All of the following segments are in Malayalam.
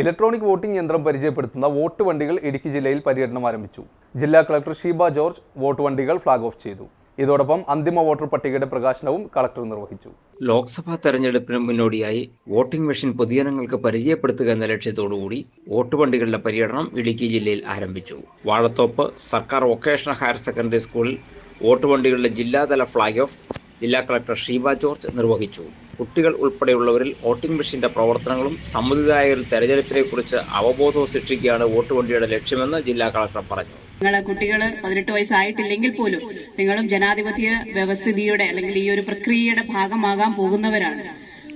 ഇലക്ട്രോണിക് വോട്ടിംഗ് യന്ത്രം പരിചയപ്പെടുത്തുന്ന വോട്ട് വണ്ടികൾ ഇടുക്കി ജില്ലയിൽ പര്യടനം ആരംഭിച്ചു. ജില്ലാ കളക്ടർ ഷീബ ജോർജ് വോട്ട് വണ്ടികൾ ഫ്ളാഗ് ഓഫ് ചെയ്തു. ഇതോടൊപ്പം അന്തിമ വോട്ടർ പട്ടികയുടെ പ്രകാശനവും കളക്ടർ നിർവഹിച്ചു. ലോക്സഭാ തെരഞ്ഞെടുപ്പിന് മുന്നോടിയായി വോട്ടിംഗ് മെഷീൻ പൊതുജനങ്ങൾക്ക് പരിചയപ്പെടുത്തുക എന്ന ലക്ഷ്യത്തോടുകൂടി വോട്ട് വണ്ടികളുടെ പര്യടനം ഇടുക്കി ജില്ലയിൽ ആരംഭിച്ചു. വാഴത്തോപ്പ് സർക്കാർ വൊക്കേഷണൽ ഹയർ സെക്കൻഡറി സ്കൂളിൽ വോട്ട് വണ്ടികളുടെ ജില്ലാതല ഫ്ളാഗ് ഓഫ് ജില്ലാ കളക്ടർ ഷീബ ജോർജ് നിർവഹിച്ചു. കുട്ടികൾ ഉൾപ്പെടെയുള്ളവരിൽ വോട്ടിംഗ് മെഷീന്റെ പ്രവർത്തനങ്ങളും സമ്മതിദായകരിൽ തെരഞ്ഞെടുപ്പിനെക്കുറിച്ച് അവബോധവും സൃഷ്ടിക്കുകയാണ് വോട്ട് വണ്ടിയുടെ ലക്ഷ്യമെന്ന് ജില്ലാ കളക്ടർ പറഞ്ഞു. നിങ്ങൾ കുട്ടികൾ പതിനെട്ട് വയസ്സായിട്ടില്ലെങ്കിൽ പോലും നിങ്ങളും ജനാധിപത്യ വ്യവസ്ഥിതിയുടെ അല്ലെങ്കിൽ ഈ ഒരു പ്രക്രിയയുടെ ഭാഗമാകാൻ പോകുന്നവരാണ്.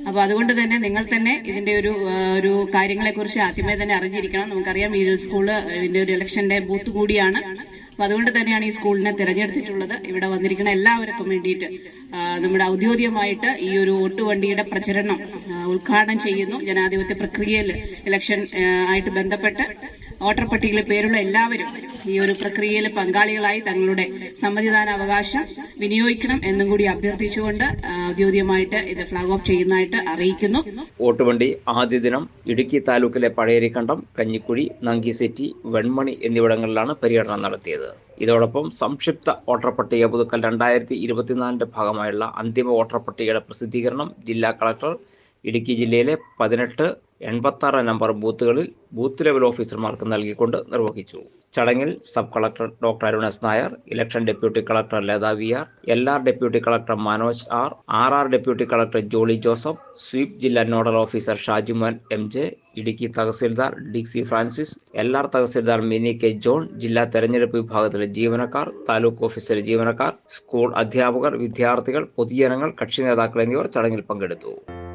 അപ്പൊ അതുകൊണ്ട് തന്നെ നിങ്ങൾ തന്നെ ഇതിന്റെ ഒരു ഒരു കാര്യങ്ങളെക്കുറിച്ച് ആദ്യമേ തന്നെ അറിഞ്ഞിരിക്കണം. നമുക്കറിയാം ഈ സ്കൂൾ ഇതിന്റെ ഒരു ഇലക്ഷന്റെ ബൂത്ത് കൂടിയാണ്. അപ്പൊ അതുകൊണ്ട് തന്നെയാണ് ഈ സ്കൂളിനെ തിരഞ്ഞെടുത്തിട്ടുള്ളത്. ഇവിടെ വന്നിരിക്കുന്ന എല്ലാവർക്കും വേണ്ടിയിട്ട് നമ്മുടെ ഔദ്യോഗികമായിട്ട് ഈ ഒരു വോട്ട് വണ്ടിയുടെ പ്രചരണം ഉദ്ഘാടനം ചെയ്യുന്നു. ജനാധിപത്യ പ്രക്രിയയിൽ ഇലക്ഷൻ ആയിട്ട് ബന്ധപ്പെട്ട്. വോട്ടർ പട്ടികയിൽ പേരുള്ള എല്ലാവരും ഈ ഒരു പ്രക്രിയയിൽ പങ്കാളികളായി തങ്ങളുടെ സമ്മതിദാന അവകാശം വിനിയോഗിക്കണം എന്നും കൂടി അഭ്യർത്ഥിച്ചുകൊണ്ട് ഔദ്യോഗികമായിട്ട് ഇത് ഫ്ലാഗ് ഓഫ് ചെയ്യുന്നതായിട്ട് അറിയിക്കുന്നു. വോട്ട് വണ്ടി ആദ്യ ദിനം ഇടുക്കി താലൂക്കിലെ പഴയരിക്കണ്ടം കഞ്ഞിക്കുഴി നങ്കിസെറ്റി വെൺമണി എന്നിവിടങ്ങളിലാണ് പര്യടനം നടത്തിയത്. ഇതോടൊപ്പം സംക്ഷിപ്ത വോട്ടർ പട്ടിക പുതുക്കൽ രണ്ടായിരത്തി ഇരുപത്തിനാലിന്റെ ഭാഗമായുള്ള അന്തിമ വോട്ടർ പട്ടികയുടെ പ്രസിദ്ധീകരണം ജില്ലാ കളക്ടർ ഇടുക്കി ജില്ലയിലെ പതിനെട്ട് എൺപത്തി നമ്പർ ബൂത്തുകളിൽ ബൂത്ത് ലെവൽ ഓഫീസർമാർക്ക് നൽകിക്കൊണ്ട് നിർവഹിച്ചു. ചടങ്ങിൽ sub collector doctor Arun S Nair election deputy collector Latha V R L R deputy collector Manoj R R R deputy collector Jolly Joseph SVEEP ജില്ലാ nodal officer Shajuman M J Idukki tahsildar Dixie Francis L R tahsildar Mini K John ജില്ലാ തെരഞ്ഞെടുപ്പ് വിഭാഗത്തിലെ ജീവനക്കാർ താലൂക്ക് ഓഫീസിലെ ജീവനക്കാർ സ്കൂൾ അധ്യാപകർ വിദ്യാർത്ഥികൾ പൊതുജനങ്ങൾ കക്ഷി നേതാക്കൾ എന്നിവർ ചടങ്ങിൽ പങ്കെടുത്തു.